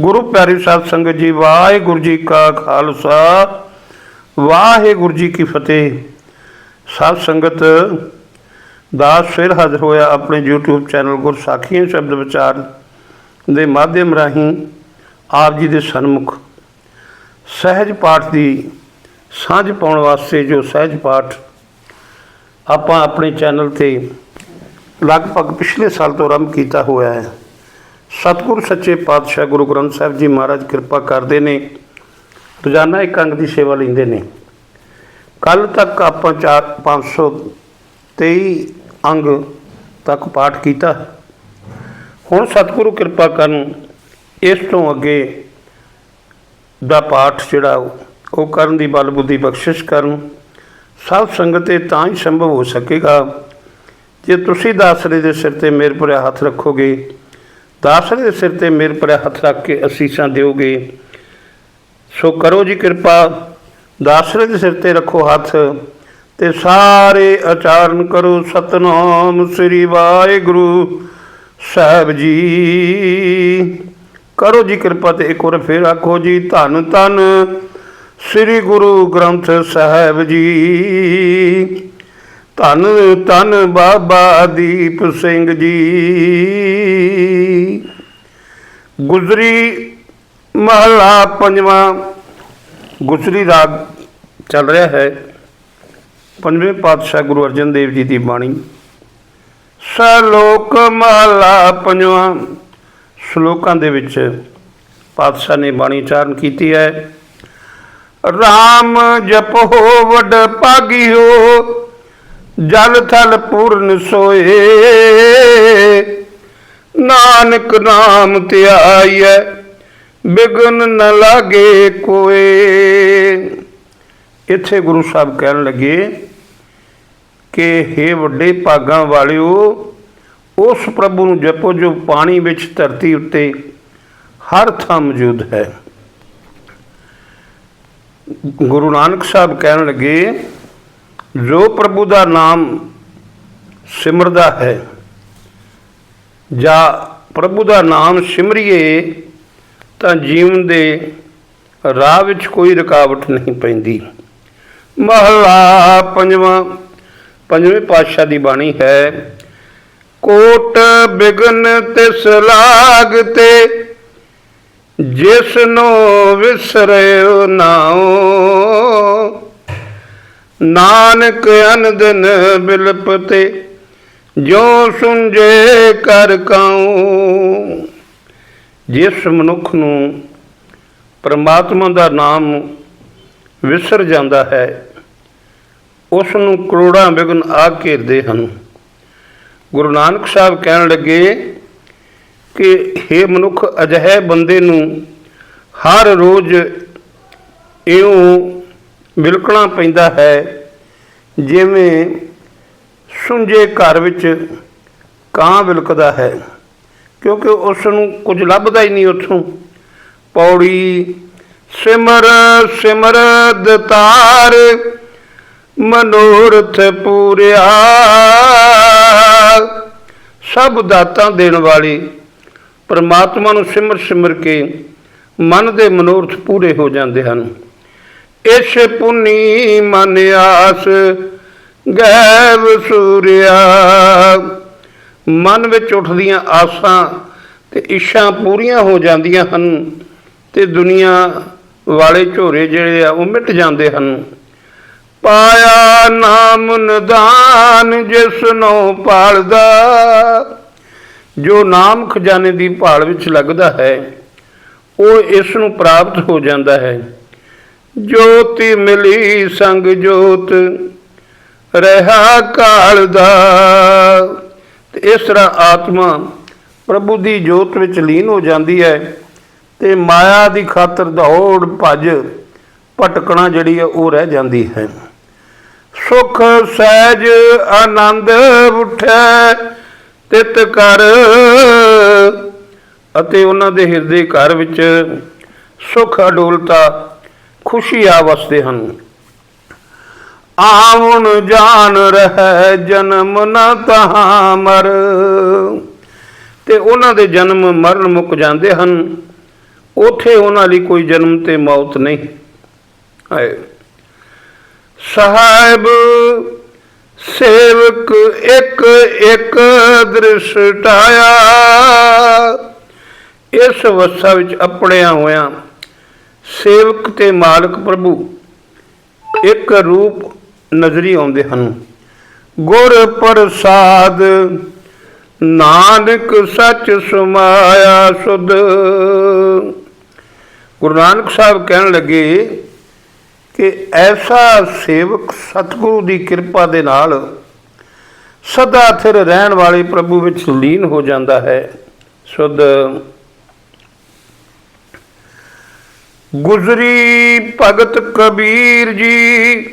ਗੁਰੂ ਪਿਆਰੀ ਸਾਧ ਸੰਗਤ ਜੀ, ਵਾਹਿਗੁਰੂ ਜੀ ਕਾ ਖਾਲਸਾ। ਵਾਹਿਗੁਰੂ ਜੀ ਕੀ ਫਤਿਹ। ਸਾਧ ਸੰਗਤ ਦਾ ਫਿਰ ਹਾਜ਼ਰ ਹੋਇਆ ਆਪਣੇ YouTube ਚੈਨਲ ਗੁਰਸਾਖੀਆਂ ਸ਼ਬਦ ਵਿਚਾਰ ਦੇ ਮਾਧਿਅਮ ਰਾਹੀਂ ਆਪ ਜੀ ਦੇ ਸਨਮੁਖ। ਸਹਿਜ ਪਾਠ ਦੀ ਸਾਂਝ ਪਾਉਣ ਵਾਸਤੇ ਜੋ ਸਹਿਜ ਪਾਠ ਆਪਾਂ ਆਪਣੇ ਚੈਨਲ ਤੇ ਲਗਭਗ ਪਿਛਲੇ ਸਾਲ ਤੋਂ ਆਰੰਭ ਕੀਤਾ ਹੋਇਆ ਹੈ। ਸਤਿਗੁਰ ਸੱਚੇ ਪਾਤਸ਼ਾਹ ਗੁਰੂ ਗ੍ਰੰਥ ਸਾਹਿਬ ਜੀ ਮਹਾਰਾਜ ਕਿਰਪਾ ਕਰਦੇ ਨੇ, ਰੋਜ਼ਾਨਾ ਇੱਕ ਅੰਗ ਦੀ ਸੇਵਾ ਲੈਂਦੇ ਨੇ। ਕੱਲ ਤੱਕ ਆਪਾਂ 4 523 ਅੰਗ ਤੱਕ ਪਾਠ ਕੀਤਾ। ਹੁਣ ਸਤਿਗੁਰੂ ਕਿਰਪਾ ਕਰਨ ਇਸ ਤੋਂ ਅੱਗੇ ਦਾ ਪਾਠ ਜਿਹੜਾ ਉਹ ਕਰਨ ਦੀ ਬਲ ਬੁੱਧੀ ਬਖਸ਼ਿਸ਼ ਕਰਨ। ਸਭ ਸੰਗਤ ਤੇ ਤਾਂ ਹੀ ਸੰਭਵ ਹੋ ਸਕੇਗਾ, ਜੇ ਤੁਸੀਂ ਦਾਸਰੇ ਦੇ ਸਿਰ ਤੇ ਮੇਰੇ ਭਰਿਆ ਹੱਥ ਰੱਖੋਗੇ ਦਾਸਰੇ ਦੇ ਸਿਰ ਤੇ ਮੇਰੇ ਭਰਿਆ ਹੱਥ ਰੱਖ ਕੇ ਅਸੀਸਾਂ ਦਿਓਗੇ। ਸੋ ਕਰੋ ਜੀ ਕਿਰਪਾ, ਦਾਸਰੇ ਦੇ ਸਿਰ ਤੇ ਰੱਖੋ ਹੱਥ ਤੇ ਸਾਰੇ ਆਚਾਰਨ ਕਰੋ। ਸਤਨਾਮ ਸ੍ਰੀ ਵਾਹਿਗੁਰੂ ਸਾਹਿਬ ਜੀ। ਕਰੋ ਜੀ ਕਿਰਪਾ ਤੇ ਇੱਕ ਵਾਰ ਫੇਰ ਆਖੋ ਜੀ, ਧੰਨ ਧੰਨ ਸ੍ਰੀ ਗੁਰੂ ਗ੍ਰੰਥ ਸਾਹਿਬ ਜੀ। ਧੰਨ ਧੰਨ ਬਾਬਾ ਦੀਪ ਸਿੰਘ ਜੀ। ਗੁਜਰੀ ਮਹਲਾ ਪੰਜਵਾਂ, ਗੁਜਰੀ ਰਾਗ ਚੱਲ ਰਿਹਾ ਹੈ। ਪੰਜਵੇਂ ਪਾਤਸ਼ਾਹ ਗੁਰੂ ਅਰਜਨ ਦੇਵ ਜੀ ਦੀ ਬਾਣੀ। ਸ਼ਲੋਕ ਮਹਲਾ ਪੰਜਵਾਂ, ਸ਼ਲੋਕਾਂ ਦੇ ਵਿੱਚ ਪਾਤਸ਼ਾਹ ਨੇ ਬਾਣੀ ਉਚਾਰਨ ਕੀਤੀ ਹੈ। RAM ਜਪੋ, ਵਡ ਭਾਗਿਓ। ਜਲ ਥਲ ਪੂਰਨ ਸੋਏ। ਨਾਨਕ ਨਾਮ ਧਿਆਈਐ, ਬਿਗਨ ਨ ਲਾਗੇ ਕੋਏ। ਇੱਥੇ ਗੁਰੂ ਸਾਹਿਬ ਕਹਿਣ ਲੱਗੇ ਕਿ हे ਵੱਡੇ ਭਾਗਾਂ ਵਾਲਿਓ, ਉਸ ਪ੍ਰਭੂ ਨੂੰ ਜਪੋ ਜੋ ਪਾਣੀ ਵਿੱਚ ਧਰਤੀ ਉੱਤੇ ਹਰ ਥਾਂ ਮੌਜੂਦ ਹੈ। ਗੁਰੂ ਨਾਨਕ ਸਾਹਿਬ ਕਹਿਣ ਲੱਗੇ ਜੋ ਪ੍ਰਭੂ ਦਾ ਨਾਮ ਸਿਮਰਦਾ ਹੈ, ਜਾਂ ਪ੍ਰਭੂ ਦਾ ਨਾਮ ਸਿਮਰਿਏ, ਤਾਂ ਜੀਵਨ ਦੇ ਰਾਹ ਵਿੱਚ ਕੋਈ ਰੁਕਾਵਟ ਨਹੀਂ ਪੈਂਦੀ। ਮਹਲਾ ਪੰਜਵਾਂ, ਪੰਜਵੇਂ ਪਾਤਸ਼ਾਹ ਦੀ ਬਾਣੀ ਹੈ, ਕੋਟ ਬਿਗਨ ਤਿਸ ਲਾਗ ਤੇ ਜਿਸ ਨੂੰ ਵਿਸਰਿਓ ਨਾਉ। ਨਾਨਕ ਅਨੰਦਨ ਬਿਲਪ ਜੋ ਸੁੰਝੇ ਕਰ ਕਾਉ। ਜਿਸ ਮਨੁੱਖ ਨੂੰ ਪ੍ਰਮਾਤਮਾ ਦਾ ਨਾਮ ਵਿਸਰ ਜਾਂਦਾ ਹੈ ਉਸ ਨੂੰ ਕਰੋੜਾਂ ਵਿਗਨ ਆ ਘੇਰਦੇ ਹਨ। ਗੁਰੂ ਨਾਨਕ ਸਾਹਿਬ ਕਹਿਣ ਲੱਗੇ ਕਿ हे ਮਨੁੱਖ, ਅਜਿਹੇ ਬੰਦੇ ਨੂੰ ਹਰ ਰੋਜ਼ ਇਉਂ ਵਿਲਕਣਾ ਪੈਂਦਾ ਹੈ, ਜਿਵੇਂ ਸੁੰਜੇ ਘਰ ਵਿੱਚ ਕਾਂ ਵਿਲਕਦਾ ਹੈ, ਕਿਉਂਕਿ ਉਸ ਨੂੰ ਕੁਝ ਲੱਭਦਾ ਹੀ ਨਹੀਂ ਉੱਥੋਂ। ਪੌੜੀ, ਸਿਮਰ ਸਿਮਰ ਦਤਾਰ, ਮਨੋਰਥ ਪੂਰਿਆ। ਸਭ ਦਾਤਾਂ ਦੇਣ ਵਾਲੀ ਪਰਮਾਤਮਾ ਨੂੰ ਸਿਮਰ ਸਿਮਰ ਕੇ ਮਨ ਦੇ ਮਨੋਰਥ ਪੂਰੇ ਹੋ ਜਾਂਦੇ ਹਨ। ਇਸ ਪੁੰਨੀ ਮਨ ਆਸ ਗੈਵ ਸੂਰਿਆ। ਮਨ ਵਿੱਚ ਉੱਠਦੀਆਂ ਆਸਾਂ ਤੇ ਇੱਛਾ ਪੂਰੀਆਂ ਹੋ ਜਾਂਦੀਆਂ ਹਨ ਤੇ ਦੁਨੀਆ ਵਾਲੇ ਝੋਰੇ ਜਿਹੜੇ ਆ ਉਹ ਮਿਟ ਜਾਂਦੇ ਹਨ। ਪਾਇਆ ਨਾਮ ਨਿਦਾਨ ਜਿਸ ਨੂੰ ਪਾਲਦਾ, ਜੋ ਨਾਮ ਖਜ਼ਾਨੇ ਦੀ ਭਾਲ ਵਿੱਚ ਲੱਗਦਾ ਹੈ, ਉਹ ਇਸ ਨੂੰ ਪ੍ਰਾਪਤ ਹੋ ਜਾਂਦਾ ਹੈ। ਜੋਤੀ ਮਿਲੀ ਸੰਗ ਜੋਤ, ਰਹਾ ਕਾਲ ਦਾ। ਤੇ ਇਸ ਤਰ੍ਹਾਂ ਆਤਮਾ ਪ੍ਰਭੂ ਦੀ ਜੋਤ ਵਿੱਚ ਲੀਨ ਹੋ ਜਾਂਦੀ ਹੈ ਤੇ ਮਾਇਆ ਦੀ ਖਾਤਰ ਦੌੜ, ਭੱਜ, ਭਟਕਣਾ ਜਿਹੜੀ ਹੈ ਉਹ ਰਹਿ ਜਾਂਦੀ ਹੈ। ਸੁਖ, ਸਹਿਜ, ਆਨੰਦ ਉਠੈ, ਤਿਤ ਕਰ। ਅਤੇ ਉਹਨਾਂ ਦੇ ਹਿਰਦੇ ਘਰ ਵਿੱਚ ਸੁਖ, ਅਡੋਲਤਾ ਖੁਸ਼ੀ ਆ ਵਸਦੇ ਹਨ। ਆਵਣ ਜਾਣ ਰਹਿ ਜਨਮ ਨਾ ਤਹਾਂ ਮਰ। ਤੇ ਉਹਨਾਂ ਦੇ ਜਨਮ ਮਰਨ ਮੁੱਕ ਜਾਂਦੇ ਹਨ। ਉਥੇ ਉਹਨਾਂ ਲਈ ਕੋਈ ਜਨਮ ਤੇ ਮੌਤ ਨਹੀਂ। ਹੈ ਸਾਹਿਬ, ਸੇਵਕ ਇੱਕ ਇੱਕ ਦ੍ਰਿਸ਼ਟਾਇਆ ਇਸ ਅਵਸਥਾ ਵਿੱਚ ਆਪਣਿਆ ਹੋਇਆ ਸੇਵਕ ਤੇ ਮਾਲਕ ਪ੍ਰਭੂ। ਇੱਕ ਰੂਪ ਨਜ਼ਰੀ ਆਉਂਦੇ ਹਨ। ਗੁਰ ਪ੍ਰਸਾਦ, ਨਾਨਕ ਸੱਚ ਸਮਾਇਆ ਸੁਧ। ਗੁਰੂ ਨਾਨਕ ਸਾਹਿਬ ਕਹਿਣ ਲੱਗੇ ਕਿ ਐਸਾ ਸੇਵਕ ਸਤਿਗੁਰੂ ਦੀ ਕਿਰਪਾ ਦੇ ਨਾਲ ਸਦਾ ਥਿਰ ਰਹਿਣ ਵਾਲੇ ਪ੍ਰਭੂ ਵਿੱਚ ਲੀਨ ਹੋ ਜਾਂਦਾ ਹੈ। ਸੁਧ। ਗੁਜ਼ਰੀ ਭਗਤ ਕਬੀਰ ਜੀ।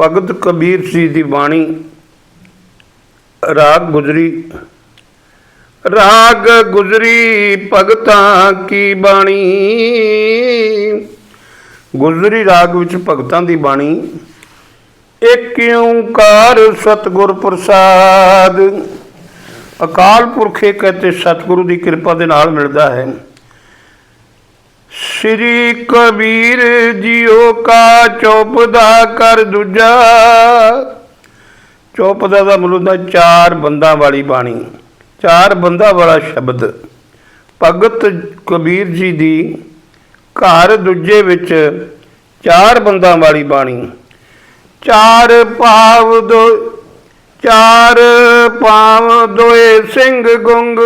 ਭਗਤ ਕਬੀਰ ਜੀ ਦੀ ਬਾਣੀ। ਰਾਗ ਗੁਜਰੀ। ਰਾਗ ਗੁਜਰੀ ਭਗਤਾਂ ਕੀ ਬਾਣੀ? ਗੁਜਰੀ ਰਾਗ ਵਿੱਚ ਭਗਤਾਂ ਦੀ ਬਾਣੀ। ਇੱਕ ਓੰਕਾਰ ਸਤਿਗੁਰ ਪ੍ਰਸਾਦ? ਅਕਾਲ ਪੁਰਖ ਇੱਕ ਹੈ ਸਤਿਗੁਰੂ ਦੀ ਕਿਰਪਾ ਦੇ ਨਾਲ ਮਿਲਦਾ ਹੈ। ਸ੍ਰੀ ਕਬੀਰ ਜੀਓ ਕਾ ਚੌਪਦਾ ਕਰ ਦੂਜਾ। ਚੌਪਦਾ ਦਾ ਮਤਲਬ ਹੁੰਦਾ ਚਾਰ ਬੰਦਾਂ ਵਾਲੀ ਬਾਣੀ। ਚਾਰ ਬੰਦਾ ਵਾਲਾ ਸ਼ਬਦ। ਭਗਤ ਕਬੀਰ ਜੀ ਦੀ ਘਰ ਦੂਜੇ ਵਿੱਚ ਚਾਰ ਬੰਦਾਂ ਵਾਲੀ ਬਾਣੀ। ਚਾਰ ਭਾਵ ਦੋ ਚਾਰ ਪਾਵ ਦੋਏ ਸਿੰਘ ਗੁੰਗ।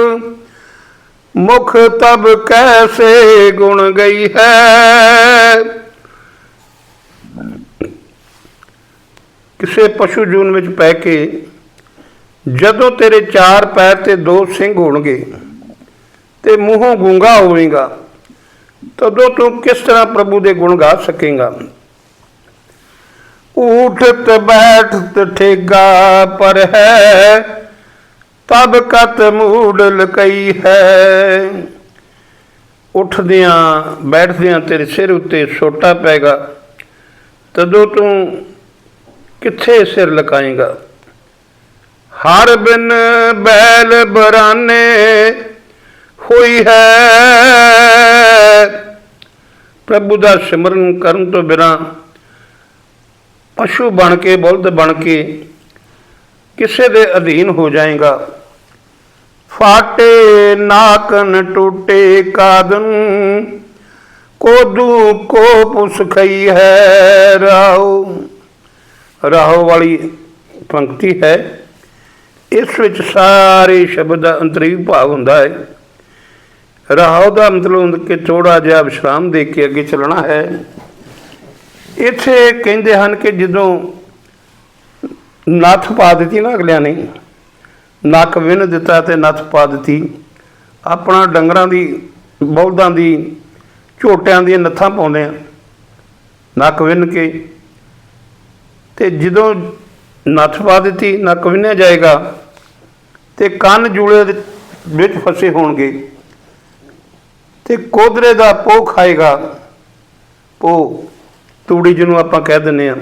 ਮੁਖ ਤਬ ਕੈਸੇ ਗੁਣ ਗਈ ਹੈ? ਕਿਸੇ ਪਸ਼ੂ ਜੂਨ ਵਿੱਚ ਪੈ ਕੇ ਜਦੋਂ ਤੇਰੇ ਚਾਰ ਪੈਰ ਤੇ ਦੋ ਸਿੰਘ ਹੋਣਗੇ ਤੇ ਮੂੰਹੋਂ ਗੂੰਗਾ ਹੋਵੇਗਾ, ਤਦੋਂ ਤੂੰ ਕਿਸ ਤਰ੍ਹਾਂ ਪ੍ਰਭੂ ਦੇ ਗੁਣ ਗਾ ਸਕੇਗਾ? ਉਠਤ ਬੈਠਤ ਠੇਗਾ ਪਰ ਹੈ ਤਬ ਕਤ ਮੂੜ ਲਕਈ ਹੈ। ਉੱਠਦਿਆਂ ਬੈਠਦਿਆਂ ਤੇਰੇ ਸਿਰ ਉੱਤੇ ਛੋਟਾ ਪੈਗਾ ਤਦੋਂ ਤੂੰ ਕਿੱਥੇ ਸਿਰ ਲਕਾਏਗਾ? ਹਰ ਬਿਨ ਬੈਲ ਬਰਾਨੇ ਹੋਈ ਹੈ। ਪ੍ਰਭੂ ਦਾ ਸਿਮਰਨ ਕਰਨ ਤੋਂ ਬਿਨਾਂ ਪਸ਼ੂ ਬਣ ਕੇ ਬੁਲਦ ਬਣ ਕੇ ਕਿਸੇ ਦੇ ਅਧੀਨ ਹੋ ਜਾਏਗਾ। ਫਾਟੇ ਨਾਕਨ ਟੂਟੇ ਕਾਦਨ ਕੋਦੂ ਕੋ ਪੁਸਖਈ ਹੈ ਰਾਉ। ਰਾਹੋ ਵਾਲੀ ਪੰਕਤੀ ਹੈ। ਇਸ ਵਿੱਚ ਸਾਰੇ ਸ਼ਬਦ ਦਾ ਅੰਤਰੀਵ ਭਾਵ ਹੁੰਦਾ ਹੈ। ਰਾਹੋ ਦਾ ਮਤਲਬ ਹੁੰਦਾ ਕਿ ਥੋੜਾ ਜਿਹਾ ਵਿਸ਼ਰਾਮ ਦੇ ਕੇ ਅੱਗੇ ਚੱਲਣਾ ਹੈ। ਇੱਥੇ ਕਹਿੰਦੇ ਹਨ ਕਿ ਜਦੋਂ ਨੱਥ ਪਾ ਦਿੱਤੀ ਨਾ ਅਗਲਿਆਂ ਨੇ ਨੱਕ ਵਿੰਨ ਦਿੱਤਾ ਤੇ ਨੱਥ ਪਾ ਦਿੱਤੀ। ਆਪਣਾ ਡੰਗਰਾਂ ਦੀ ਬੌਲਦਾਂ ਦੀ, ਝੋਟਿਆਂ ਦੀਆਂ ਨੱਥਾਂ ਪਾਉਂਦੇ ਆ ਨੱਕ ਵਿੰਨ ਕੇ ਤੇ ਜਦੋਂ ਨੱਥ ਪਾ ਦਿੱਤੀ, ਨੱਕ ਵਿੰਨਿਆ ਜਾਏਗਾ ਤੇ ਕੰਨ ਜੂਲੇ ਦੇ ਵਿੱਚ ਫਸੇ ਹੋਣਗੇ। ਤੇ ਕੋਦਰੇ ਦਾ ਪੋ ਖਾਏਗਾ। ਪੋਹ ਤੂੜੀ ਜਿਹਨੂੰ ਆਪਾਂ ਕਹਿ ਦਿੰਨੇ ਆ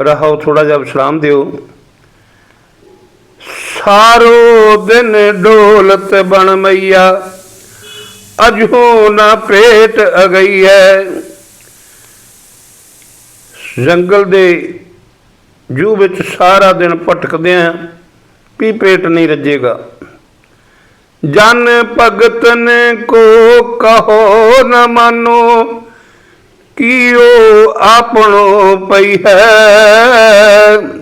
ਰਹੋ ਥੋੜਾ ਜਿਹਾ ਵਿਸ਼ਰਾਮ ਦਿਓ। ਸਾਰੋ ਦਿਨ ਡੋਲਤ ਬਣ ਮਈਆ। ਅਜੋ ਨਾ ਪੇਟ ਅਗਈ ਹੈ ਜੰਗਲ ਦੇ ਜੂ ਵਿੱਚ ਸਾਰਾ ਦਿਨ ਭਟਕਦੇ ਆ ਵੀ ਪੇਟ ਨਹੀਂ ਰੱਜੇਗਾ। ਜਨ ਭਗਤਨ ਕੋ ਕਹੋ ਨ ਮਾਨੋ, ਕੀਓ ਆਪਣੋ ਪਈ ਹੈ।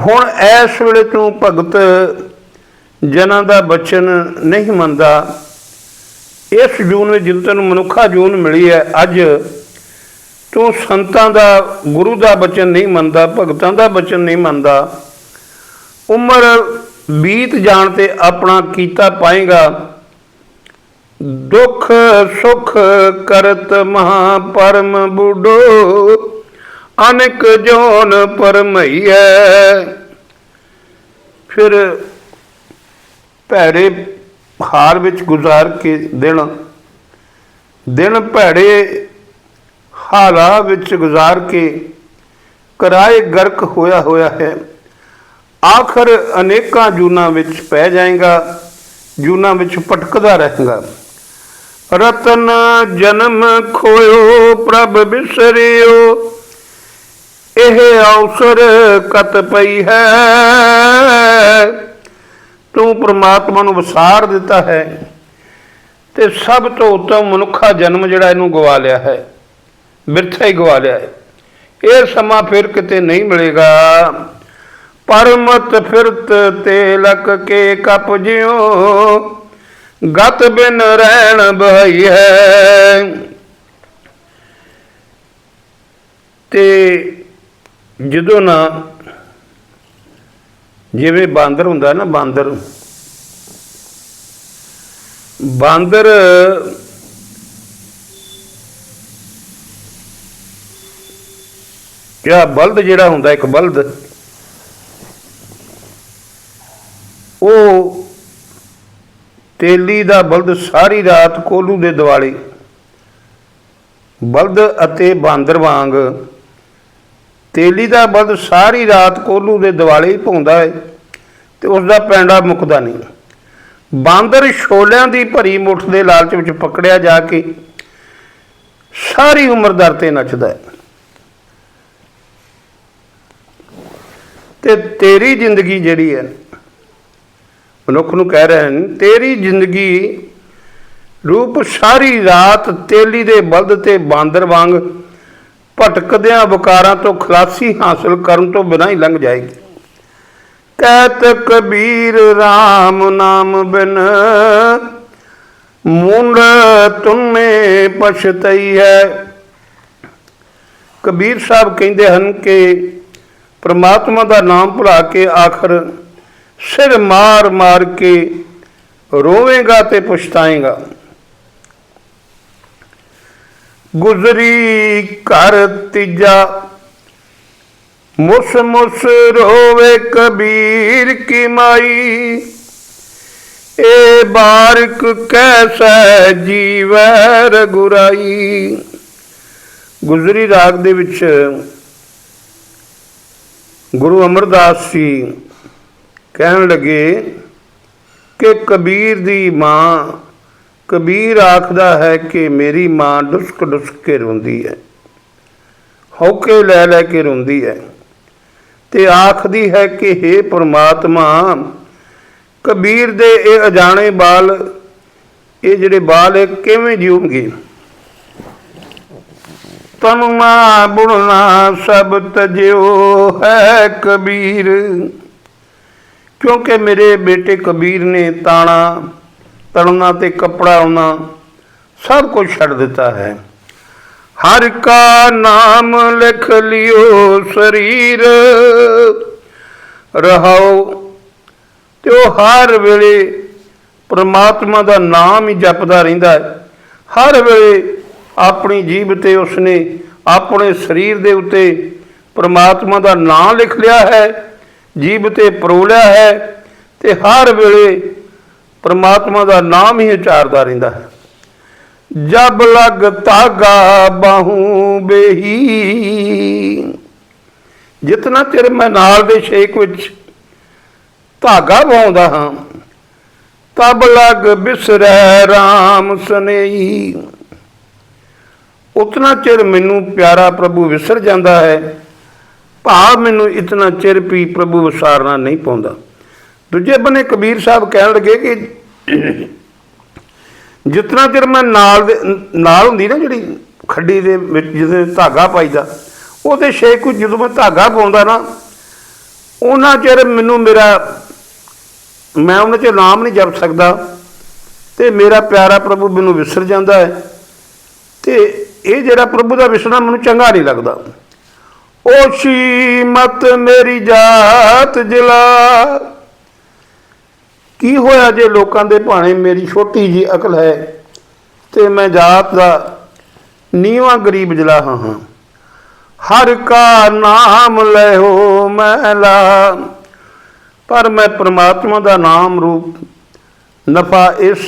ਹੁਣ ਇਸ ਵੇਲੇ ਤੂੰ ਭਗਤ ਜਨਾਂ ਦਾ ਬਚਨ ਨਹੀਂ ਮੰਨਦਾ। ਇਸ ਜੂਨ ਵਿੱਚ ਜਦੋਂ ਤੈਨੂੰ ਮਨੁੱਖਾ ਜੂਨ ਮਿਲੀ ਹੈ, ਅੱਜ ਤੂੰ ਸੰਤਾਂ ਦਾ, ਗੁਰੂ ਦਾ ਬਚਨ ਨਹੀਂ ਮੰਨਦਾ, ਭਗਤਾਂ ਦਾ ਬਚਨ ਨਹੀਂ ਮੰਨਦਾ। ਉਮਰ ਬੀਤ ਜਾਣ ਤੇ ਆਪਣਾ ਕੀਤਾ ਪਾਏਗਾ। ਦੁੱਖ ਸੁਖ ਕਰਤ ਮਹਾ ਪਰਮ ਬੁੱਢੋ। ਅਨੇਕ ਜੋਨ ਪਰਮਈਐ। ਫਿਰ ਭੈੜੇ ਹਾਰ ਵਿੱਚ ਗੁਜ਼ਾਰ ਕੇ ਦਿਨ ਦਿਨ ਭੈੜੇ ਹਾਲਾ ਵਿੱਚ ਗੁਜ਼ਾਰ ਕੇ ਕਰਾਏ ਗਰਕ ਹੋਇਆ ਹੋਇਆ ਹੈ। ਆਖਰ ਅਨੇਕਾਂ ਜੂਨਾਂ ਵਿੱਚ ਪੈ ਜਾਏਗਾ, ਜੂਨਾ ਵਿੱਚ ਭਟਕਦਾ ਰਹੇਗਾ। ਰਤਨ ਜਨਮ ਖੋਇਓ, ਪ੍ਰਭ ਬਿਸਰਿਓ ਇਹ ਅਵਸਰ ਕਤ ਪਈ ਹੈ। ਤੂੰ ਪ੍ਰਮਾਤਮਾ ਨੂੰ ਵਿਸਾਰ ਦਿੱਤਾ ਹੈ ਤੇ ਸਭ ਤੋਂ ਉੱਤਮ ਮਨੁੱਖਾ ਜਨਮ ਜਿਹੜਾ ਇਹਨੂੰ ਗਵਾ ਲਿਆ ਹੈ, ਬਿਰਥਾ ਹੀ ਗਵਾ ਲਿਆ ਹੈ। ਇਹ ਸਮਾਂ ਫਿਰ ਕਿਤੇ ਨਹੀਂ ਮਿਲੇਗਾ। ਪਰਮਤ ਫਿਰਤ ਤੇ ਲਕ ਕੇ ਕਪ ਜਿਉ, ਗਤ ਬਿਨ ਰਹਿਣ ਬਹਈ ਹੈ। ਤੇ ਜਦੋਂ ਨਾ ਜਿਵੇਂ ਬਾਂਦਰ ਹੁੰਦਾ ਨਾ ਬਾਂਦਰ ਬਾਂਦਰ ਕਿਆ ਬਲਦ ਜਿਹੜਾ ਹੁੰਦਾ, ਇੱਕ ਬਲਦ, ਉਹ ਤੇਲੀ ਦਾ ਬਲਦ ਸਾਰੀ ਰਾਤ ਕੋਲੂ ਦੇ ਦਿਵਾਲੇ, ਬਲਦ ਅਤੇ ਬਾਂਦਰ ਵਾਂਗ ਤੇਲੀ ਦਾ ਬਲਦ ਸਾਰੀ ਰਾਤ ਕੋਲੂ ਦੇ ਦਿਵਾਲੇ ਹੀ ਭੌਂਦਾ ਹੈ ਤੇ ਉਸ ਦਾ ਪੈਂਡਾ ਮੁੱਕਦਾ ਨਹੀਂ। ਬਾਂਦਰ ਛੋਲਿਆਂ ਦੀ ਭਰੀ ਮੁੱਠ ਦੇ ਲਾਲਚ ਵਿੱਚ ਪਕੜਿਆ ਜਾ ਕੇ ਸਾਰੀ ਉਮਰ ਦਰ ਤੇ ਨੱਚਦਾ ਹੈ ਤੇ ਤੇਰੀ ਜ਼ਿੰਦਗੀ ਜਿਹੜੀ ਹੈ ਮਨੁੱਖ ਨੂੰ ਕਹਿ ਰਹੇ ਹਨ ਤੇਰੀ ਜ਼ਿੰਦਗੀ ਰੂਪ ਸਾਰੀ ਰਾਤ ਤੇਲੀ ਦੇ ਬਲਦ ਤੇ ਬਾਂਦਰ ਵਾਂਗ ਭਟਕਦਿਆਂ ਵਿਕਾਰਾਂ ਤੋਂ ਖਲਾਸੀ ਹਾਸਲ ਕਰਨ ਤੋਂ ਬਿਨਾਂ ਹੀ ਲੰਘ ਜਾਏਗੀ। ਕਹਿਤ ਕਬੀਰ RAM ਨਾਮ ਬਿਨ ਮੁੰਡ ਤੁਮੇ ਪਛਤਈ ਹੈ। ਕਬੀਰ ਸਾਹਿਬ ਕਹਿੰਦੇ ਹਨ ਕਿ ਪ੍ਰਮਾਤਮਾ ਦਾ ਨਾਮ ਭੁਲਾ ਕੇ ਆਖਰ ਸਿਰ ਮਾਰ ਮਾਰ ਕੇ ਰੋਵੇਂਗਾ ਤੇ ਪਛਤਾਏਗਾ। ਗੁਜ਼ਰੀ ਘਰ ਤੀਜਾ। ਮੁਸ ਮੁਸ ਰੋਵੇ ਕਬੀਰ ਕੀ ਮਾਈ। ਏ ਬਾਰਕ ਕੈਸੈ ਜੀਵੈ ਰਗੁਰਾਈ। ਗੁਜ਼ਰੀ ਰਾਗ ਦੇ ਵਿੱਚ ਗੁਰੂ ਅਮਰਦਾਸ ਜੀ ਕਹਿਣ ਲੱਗੇ ਕਿ ਕਬੀਰ ਦੀ ਮਾਂ ਕਬੀਰ ਆਖਦਾ ਹੈ ਕਿ ਮੇਰੀ ਮਾਂ ਡੁਸਕ ਡੁਸਕ ਕੇ ਰੋਂਦੀ ਹੈ ਹੌਕੇ ਲੈ ਲੈ ਕੇ ਰੋਂਦੀ ਹੈ ਤੇ ਆਖਦੀ ਹੈ ਕਿ हे ਪ੍ਰਮਾਤਮਾ, ਕਬੀਰ ਦੇ ਇਹ ਅਜਾਣੇ ਬਾਲ, ਇਹ ਜਿਹੜੇ ਬਾਲ ਇਹ ਕਿਵੇਂ ਜੀਉਣਗੇ? ਤਨ ਮਾ ਬੁਣਨਾ ਸਭ ਤਜਿਓ ਹੈ ਕਬੀਰ, ਕਿਉਂਕਿ ਮੇਰੇ ਬੇਟੇ ਕਬੀਰ ਨੇ ਤਾਣਾ ਤੜਨਾ ਤੇ ਕੱਪੜਾ ਆਉਣਾ ਸਭ ਕੁਝ ਛੱਡ ਦਿੱਤਾ ਹੈ। ਹਰ ਕਾ ਨਾਮ ਲਿਖ ਲਿਓ ਸਰੀਰ, ਰਹਾਓ ਤੇ ਉਹ ਹਰ ਵੇਲੇ ਪ੍ਰਮਾਤਮਾ ਦਾ ਨਾਮ ਹੀ ਜਪਦਾ ਰਹਿੰਦਾ ਹੈ। ਹਰ ਵੇਲੇ ਆਪਣੀ ਜੀਬ ਤੇ ਉਸਨੇ ਆਪਣੇ ਸਰੀਰ ਦੇ ਉੱਤੇ ਪ੍ਰਮਾਤਮਾ ਦਾ ਨਾਮ ਲਿਖ ਲਿਆ ਹੈ ਜੀਬ ਤੇ ਪਰੋਲਿਆ ਹੈ ਤੇ ਹਰ ਵੇਲੇ ਪਰਮਾਤਮਾ ਦਾ ਨਾਮ ਹੀ ਉਚਾਰਦਾ ਰਹਿੰਦਾ ਹੈ। ਜਬ ਲਗ ਤਾਗਾ ਬਾਹੂ ਬੇਹੀ। ਜਿਤਨਾ ਚਿਰ ਮੈਂ ਨਾਲ ਦੇ ਸ਼ੇਕ ਵਿੱਚ ਧਾਗਾ ਪਾਉਂਦਾ ਹਾਂ, ਤਬ ਲਗ ਬਿਸਰੈ RAM ਸਨੇਹੀ। ਉਤਨਾ ਚਿਰ ਮੈਨੂੰ ਪਿਆਰਾ ਪ੍ਰਭੂ ਵਿਸਰ ਜਾਂਦਾ ਹੈ, ਭਾਵ ਮੈਨੂੰ ਇਤਨਾ ਚਿਰ ਵੀ ਪ੍ਰਭੂ ਵਿਸਾਰਨਾ ਨਹੀਂ ਪਾਉਂਦਾ। ਦੂਜੇ ਬੰਨੇ ਕਬੀਰ ਸਾਹਿਬ ਕਹਿਣ ਲੱਗੇ ਕਿ ਜਿਤਨਾ ਚਿਰ ਮੈਂ ਨਾਲ ਦੇ ਨਾਲ ਹੁੰਦੀ ਨਾ ਜਿਹੜੀ ਖੱਡੀ ਦੇ ਵਿੱਚ ਜਿਹਦੇ ਧਾਗਾ ਪਾਈਦਾ, ਉਹਦੇ ਛੇਕ ਨੂੰ ਜਦੋਂ ਮੈਂ ਧਾਗਾ ਪਾਉਂਦਾ ਨਾ, ਉਹਨਾਂ ਚਿਰ ਮੈਨੂੰ ਮੇਰਾ ਮੈਂ ਉਹਨਾਂ 'ਚ ਨਾਮ ਨਹੀਂ ਜਪ ਸਕਦਾ ਤੇ ਮੇਰਾ ਪਿਆਰਾ ਪ੍ਰਭੂ ਮੈਨੂੰ ਵਿਸਰ ਜਾਂਦਾ ਹੈ ਤੇ ਇਹ ਜਿਹੜਾ ਪ੍ਰਭੂ ਦਾ ਵਿਸਰਨਾ ਮੈਨੂੰ ਚੰਗਾ ਨਹੀਂ ਲੱਗਦਾ। ਓਸ਼ੀ ਮਤ ਮੇਰੀ ਜਾਤ ਜਿਲਾ ਕੀ ਹੋਇਆ ਜੇ ਲੋਕਾਂ ਦੇ ਭਾਣੇ ਮੇਰੀ ਛੋਟੀ ਜੀ ਅਕਲ ਹੈ ਤੇ ਮੈਂ ਜਾਤ ਦਾ ਨੀਵਾਂ ਗਰੀਬ ਜਲਾ ਹਾਂ। ਹਰ ਕਾ ਨਾਮ ਲੈਓ ਮੈਲਾ, ਪਰ ਮੈਂ ਪ੍ਰਮਾਤਮਾ ਦਾ ਨਾਮ ਰੂਪ ਨਫਾ ਇਸ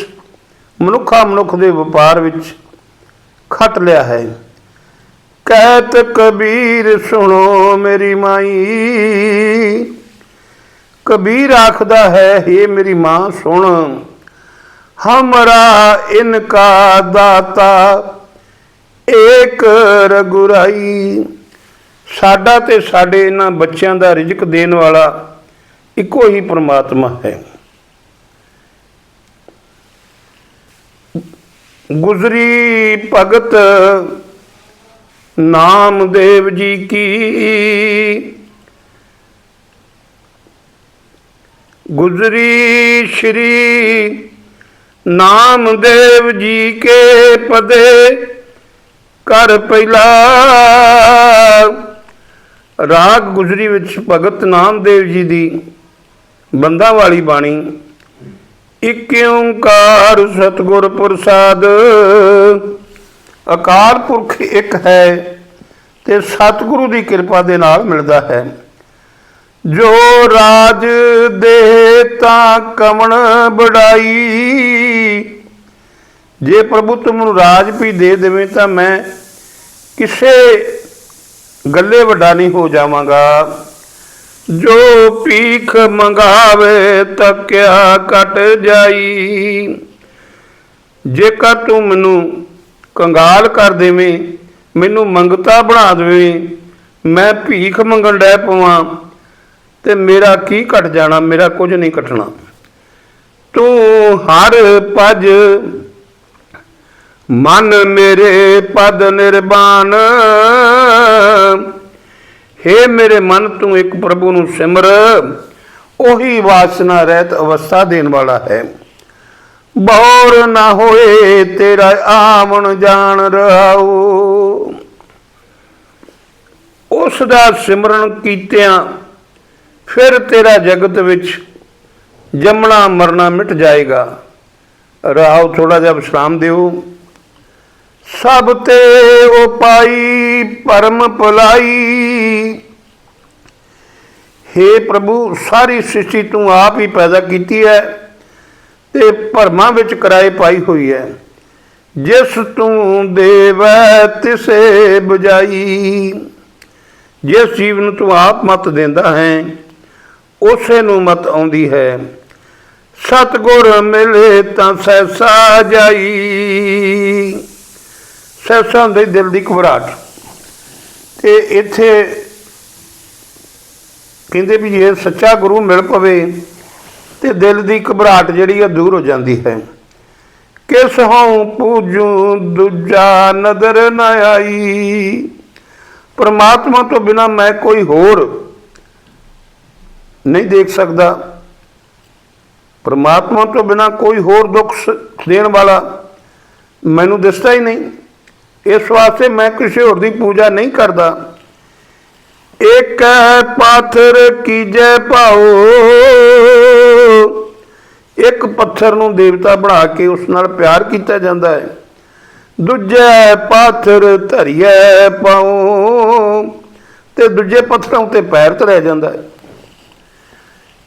ਮਨੁੱਖਾ ਮਨੁੱਖ ਦੇ ਵਪਾਰ ਵਿੱਚ ਖੱਟ ਲਿਆ ਹੈ। ਕਹਿਤ ਕਬੀਰ ਸੁਣੋ ਮੇਰੀ ਮਾਈ ਕਬੀਰ ਆਖਦਾ ਹੈ हे ਮੇਰੀ ਮਾਂ, ਸੁਣ। ਹਮਰਾ ਇਨਕਾ ਦਾਤਾ, ਏਕ ਰਗੁਰਾਈ। ਸਾਡਾ ਤੇ ਸਾਡੇ ਇਹਨਾਂ ਬੱਚਿਆਂ ਦਾ ਰਿਜ਼ਕ ਦੇਣ ਵਾਲਾ ਇੱਕੋ ਹੀ ਪ੍ਰਮਾਤਮਾ ਹੈ। ਗੁਜ਼ਰੀ ਭਗਤ ਨਾਮਦੇਵ ਜੀ ਕੀ ਗੁਜ਼ਰੀ ਸ਼੍ਰੀ ਨਾਮਦੇਵ ਜੀ ਕੇ ਪਦੇ ਕਰ ਪਹਿਲਾ ਰਾਗ ਗੁਜਰੀ ਵਿੱਚ ਭਗਤ ਨਾਮਦੇਵ ਜੀ ਦੀ ਬੰਦਾ ਵਾਲੀ ਬਾਣੀ, ਇਕ ਓੰਕਾਰ ਸਤਿਗੁਰ ਪ੍ਰਸਾਦ। ਅਕਾਲ ਪੁਰਖ ਇੱਕ ਹੈ ਤੇ ਸਤਿਗੁਰੂ ਦੀ ਕਿਰਪਾ ਦੇ ਨਾਲ ਮਿਲਦਾ ਹੈ। ਜੋ ਰਾਜ ਦੇ ਤਾਂ ਕਮਣ ਬੜਾਈ ਜੇ ਪ੍ਰਭੂ ਤੂੰ ਮੈਨੂੰ ਰਾਜ ਵੀ ਦੇ ਦੇਵੇਂ ਤਾਂ ਮੈਂ ਕਿਸੇ ਗੱਲੇ ਵੱਡਾ ਨਹੀਂ ਹੋ ਜਾਵਾਂਗਾ। ਜੋ ਭੀਖ ਮੰਗਾਵੇ ਤੱਕਿਆ ਕਟ ਜਾਈ। ਜੇਕਰ ਤੂੰ ਮੈਨੂੰ ਕੰਗਾਲ ਕਰ ਦੇਵੇਂ, ਮੈਨੂੰ ਮੰਗਤਾ ਬਣਾ ਦੇਵੇਂ, ਮੈਂ ਭੀਖ ਮੰਗਣ ਡੈ ਪਵਾਂ ਤੇ ਮੇਰਾ ਕੀ ਘਟ ਜਾਣਾ, ਮੇਰਾ ਕੁਝ ਨਹੀਂ ਘਟਣਾ। ਤੂੰ ਹਰ ਪਜ ਮਨ ਮੇਰੇ ਪਦ ਨਿਰਬਾਨ। ਹੇ ਮੇਰੇ ਮਨ, ਤੂੰ ਇੱਕ ਪ੍ਰਭੂ ਨੂੰ ਸਿਮਰ। ਉਹੀ ਵਾਸਨਾ ਰਹਿਤ ਅਵਸਥਾ ਦੇਣ ਵਾਲਾ ਹੈ। ਬੌਰ ਨਾ ਹੋਏ ਤੇਰਾ ਆਵਣ ਜਾਣ ਰਹਾਉ। ਉਸ ਦਾ ਸਿਮਰਨ ਕੀਤਿਆਂ ਫਿਰ ਤੇਰਾ ਜਗਤ ਵਿੱਚ ਜੰਮਣਾ ਮਰਨਾ ਮਿਟ ਜਾਏਗਾ। ਰਹਾਉ ਥੋੜਾ ਜਿਹਾ ਵਿਸ਼ਰਾਮ ਦਿਓ। ਸਭ ਤੇ ਉਪਾਈ ਪਰਮ ਭਲਾਈ। हे ਪ੍ਰਭੂ, ਸਾਰੀ ਸ੍ਰਿਸ਼ਟੀ ਤੂੰ ਆਪ ਹੀ ਪੈਦਾ ਕੀਤੀ ਹੈ ਤੇ ਭਰਮਾਂ ਵਿੱਚ ਕਰਾਏ ਪਾਈ ਹੋਈ ਹੈ। ਜਿਸ ਤੂੰ ਦੇਵੈ, ਤਿਸੇ ਬੁਝਾਈ। ਜਿਸ ਜੀਵ ਨੂੰ ਤੂੰ ਆਪ ਮਤ ਦਿੰਦਾ ਹੈ ਉਸੇ ਨੂੰ ਮਤ ਆਉਂਦੀ ਹੈ। ਸਤਗੁਰ ਮਿਲੇ ਤਾਂ ਸਹਿਸਾ ਜਾਈ। ਸਹਿਸਾ ਹੁੰਦੀ ਦਿਲ ਦੀ ਘਬਰਾਹਟ। ਤੇ ਇੱਥੇ ਕਹਿੰਦੇ ਵੀ ਜੇ ਸੱਚਾ ਗੁਰੂ ਮਿਲ ਪਵੇ ਤੇ ਦਿਲ ਦੀ ਘਬਰਾਹਟ ਜਿਹੜੀ ਆ ਦੂਰ ਹੋ ਜਾਂਦੀ ਹੈ। ਕਿਸ ਹਉ ਪੂਜੂ ਦੂਜਾ ਨਦਰ ਨਾ ਆਈ। ਪਰਮਾਤਮਾ ਤੋਂ ਬਿਨਾ ਮੈਂ ਕੋਈ ਹੋਰ ਨਹੀਂ ਦੇਖ ਸਕਦਾ। ਪਰਮਾਤਮਾ ਤੋਂ ਬਿਨਾ ਕੋਈ ਹੋਰ ਦੁੱਖ ਸ- ਦੇਣ ਵਾਲਾ ਮੈਨੂੰ ਦਿਸਦਾ ਹੀ ਨਹੀਂ। ਇਸ ਵਾਸਤੇ ਮੈਂ ਕਿਸੇ ਹੋਰ ਦੀ ਪੂਜਾ ਨਹੀਂ ਕਰਦਾ। ਇੱਕ ਪਾਥਰ ਕੀਜੈ ਭਾਉ। ਇੱਕ ਪੱਥਰ ਨੂੰ ਦੇਵਤਾ ਬਣਾ ਕੇ ਉਸ ਨਾਲ ਪਿਆਰ ਕੀਤਾ ਜਾਂਦਾ ਹੈ। ਦੂਜੇ ਪਾਥਰ ਧਰਿਐ ਪਾਉ ਤੇ ਦੂਜੇ ਪੱਥਰਾਂ ਉਤੇ ਪੈਰ ਧਰਿਆ ਜਾਂਦਾ ਹੈ।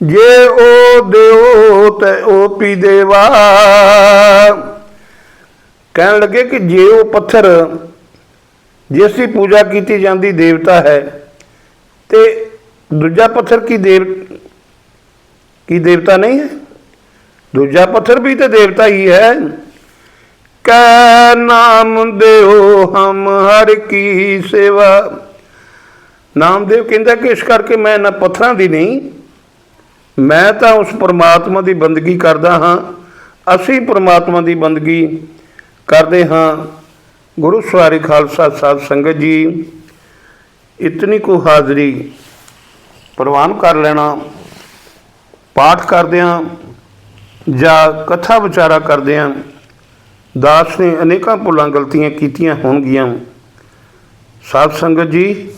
ਜੇ ਉਹ ਦਿਓ ਤੇ ਉਹ ਪੀ ਦੇਵਾ। ਕਹਿਣ ਲੱਗੇ ਕਿ ਜੇ ਉਹ ਪੱਥਰ ਜਿਸ ਦੀ ਪੂਜਾ ਕੀਤੀ ਜਾਂਦੀ ਦੇਵਤਾ ਹੈ, ਤੇ ਦੂਜਾ ਪੱਥਰ ਕੀ ਦੇਵ, ਕੀ ਦੇਵਤਾ ਨਹੀਂ ਹੈ? ਦੂਜਾ ਪੱਥਰ ਵੀ ਤੇ ਦੇਵਤਾ ਹੀ ਹੈ। ਕੈ ਨਾਮ ਦਿਓ ਹਮ ਹਰ ਕੀ ਸੇਵਾ। ਨਾਮਦੇਵ ਕਹਿੰਦਾ ਕਿ ਇਸ ਕਰਕੇ ਮੈਂ ਇਹਨਾਂ ਪੱਥਰਾਂ ਦੀ ਨਹੀਂ ਮੈਂ ਤਾਂ ਉਸ ਪਰਮਾਤਮਾ ਦੀ ਬੰਦਗੀ ਕਰਦਾ ਹਾਂ। ਅਸੀਂ ਪਰਮਾਤਮਾ ਦੀ ਬੰਦਗੀ ਕਰਦੇ ਹਾਂ। ਗੁਰੂ ਸਵਾਰੀ ਖਾਲਸਾ ਸਾਧ ਸੰਗਤ ਜੀ, ਇਤਨੀ ਕੋ ਹਾਜ਼ਰੀ ਪ੍ਰਵਾਨ ਕਰ ਲੈਣਾ, ਪਾਠ ਕਰਦਿਆਂ ਜਾਂ ਕਥਾ ਵਿਚਾਰਾ ਕਰਦਿਆਂ ਦਾਸ ਨੇ ਅਨੇਕਾਂ ਭੁੱਲਾਂ ਗਲਤੀਆਂ ਕੀਤੀਆਂ ਹੋਣਗੀਆਂ। ਸਾਧ ਸੰਗਤ ਜੀ,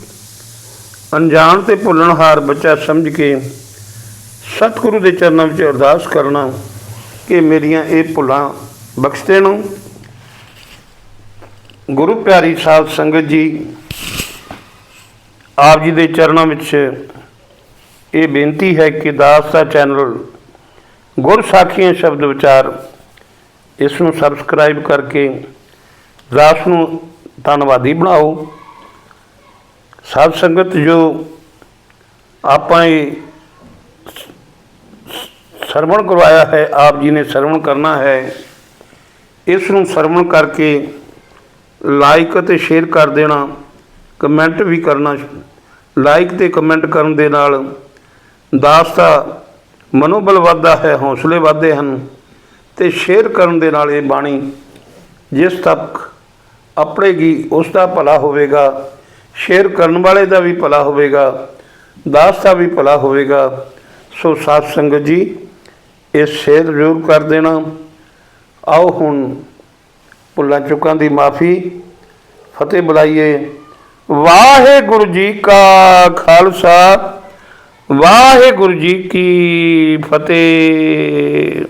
ਅਣਜਾਣ ਤੇ ਭੁੱਲਣਹਾਰ ਬੱਚਾ ਸਮਝ ਕੇ ਸਤਿਗੁਰੂ ਦੇ ਚਰਨਾਂ ਵਿੱਚ ਅਰਦਾਸ ਕਰਨਾ ਕਿ ਮੇਰੀਆਂ ਇਹ ਭੁੱਲਾਂ ਬਖਸ਼ ਦੇਣ। ਗੁਰੂ ਪਿਆਰੀ ਸਾਧ ਸੰਗਤ ਜੀ, ਆਪ ਜੀ ਦੇ ਚਰਨਾਂ ਵਿੱਚ ਇਹ ਬੇਨਤੀ ਹੈ ਕਿ ਦਾਸ ਦਾ ਚੈਨਲ ਗੁਰ ਸਾਖੀਆਂ ਸ਼ਬਦ ਵਿਚਾਰ ਇਸ ਨੂੰ ਸਬਸਕ੍ਰਾਈਬ ਕਰਕੇ ਦਾਸ ਨੂੰ ਧੰਨਵਾਦੀ ਬਣਾਓ। ਸਾਧ ਸੰਗਤ ਜੋ ਆਪਾਂ ਇਹ ਸਰਵਣ ਕਰਵਾਇਆ ਹੈ, ਆਪ ਜੀ ਨੇ ਸਰਵਣ ਕਰਨਾ ਹੈ। ਇਸ ਨੂੰ ਸਰਵਣ ਕਰਕੇ ਲਾਈਕ ਅਤੇ ਸ਼ੇਅਰ ਕਰ ਦੇਣਾ, ਕਮੈਂਟ ਵੀ ਕਰਨਾ ਲਾਈਕ ਤੇ ਕਮੈਂਟ ਕਰਨ ਦੇ ਨਾਲ ਦਾਸ ਦਾ ਮਨੋਬਲ ਵੱਧਦਾ ਹੈ, ਹੌਸਲੇ ਵੱਧਦੇ ਹਨ ਤੇ ਸ਼ੇਅਰ ਕਰਨ ਦੇ ਨਾਲ ਇਹ ਬਾਣੀ ਜਿਸ ਤੱਕ ਆਪਣੇਗੀ ਉਸ ਦਾ ਭਲਾ ਹੋਵੇਗਾ, ਸ਼ੇਅਰ ਕਰਨ ਵਾਲੇ ਦਾ ਵੀ ਭਲਾ ਹੋਵੇਗਾ, ਦਾਸ ਦਾ ਵੀ ਭਲਾ ਹੋਵੇਗਾ। ਸੋ ਸਾਧ ਸੰਗਤ ਜੀ ਇਹ ਸ਼ੇਅਰ ਜ਼ਰੂਰ ਕਰ ਦੇਣਾ। ਆਓ ਹੁਣ ਭੁੱਲਾਂ ਚੁੱਕਾਂ ਦੀ ਮਾਫੀ, ਫਤਿਹ ਬੁਲਾਈਏ। ਵਾਹਿਗੁਰੂ ਜੀ ਕਾ ਖਾਲਸਾ, ਵਾਹਿਗੁਰੂ ਜੀ ਕੀ ਫਤਿਹ।